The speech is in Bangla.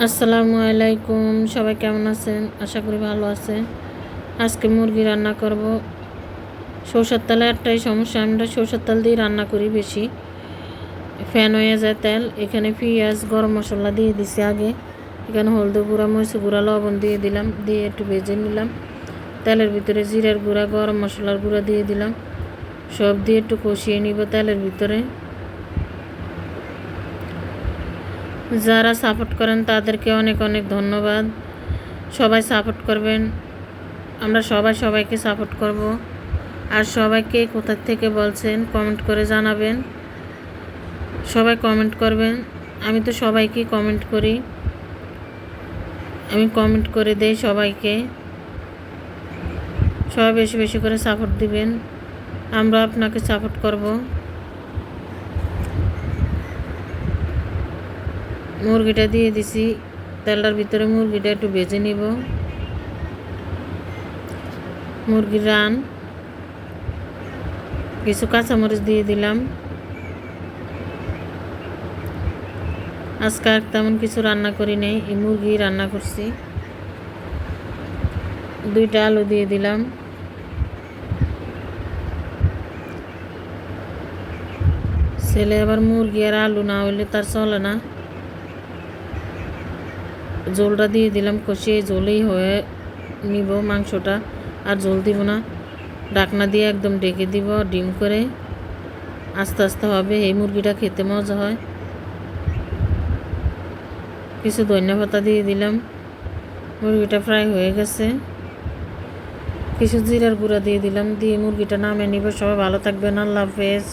আসসালামু আলাইকুম, সবাই কেমন আছেন? আশা করি ভালো আছে আজকে মুরগি রান্না করব। সরষের তেলে একটাই সমস্যা, আমরা সরষের তেল দিয়ে রান্না করি বেশি। ফ্যান হয়ে যায় তেল, এখানে পেঁয়াজ, গরম মশলা দিয়ে দিছি আগে। এখানে হলদি গুঁড়া মরিচ গুঁড়া, লবণ দিয়ে দিলাম, দিয়ে একটু ভেজে নিলাম। তেলের ভিতরে জিরার গুঁড়া, গরম মশলার গুঁড়া দিয়ে দিলাম। সব দিয়ে একটু কষিয়ে নিব তেলের ভিতরে। যারা সাপোর্ট করেন তাদেরকে অনেক অনেক ধন্যবাদ। সবাই সাপোর্ট করবেন। আমরা সবাই সবাইকে সাপোর্ট করব। আর সবাইকে কোথার থেকে বলছেন কমেন্ট করে জানাবেন। সবাই কমেন্ট করবেন। আমি তো সবাইকে কমেন্ট করি। আমি কমেন্ট করে দেই সবাইকে। সবাই বেশি বেশি করে সাপোর্ট দিবেন। আমরা আপনাকে সাপোর্ট করব। মুরগিটা দিয়ে দিছি। তেলটার ভিতরে মুরগিটা একটু ভেজে নিব। মুরগির রান। কিছু কাঁচামরিচ দিয়ে দিলাম। আজকে তেমন কিছু রান্না করি নেই, এই মুরগি রান্না করছি। দুইটা আলু দিয়ে দিলাম। ছেলে আবার মুরগি আর আলু না হইলে তার চলে না। জলটা দিয়ে দিলাম, কষিয়ে জলেই হয়ে নিব মাংসটা। আর জল দিব না, ডাকনা দিয়ে একদম ডেকে দিব ডিম করে। আস্তে আস্তে হবে, এই মুরগিটা খেতে মজা হয়। কিছু ধনিয়া পাতা দিয়ে দিলাম, মুরগিটা ফ্রাই হয়ে গেছে। কিছু জিরার গুঁড়া দিয়ে দিলাম, দিয়ে মুরগিটা নামে নিব। সবাই ভালো থাকবেন, আল্লাহ হাফেজ।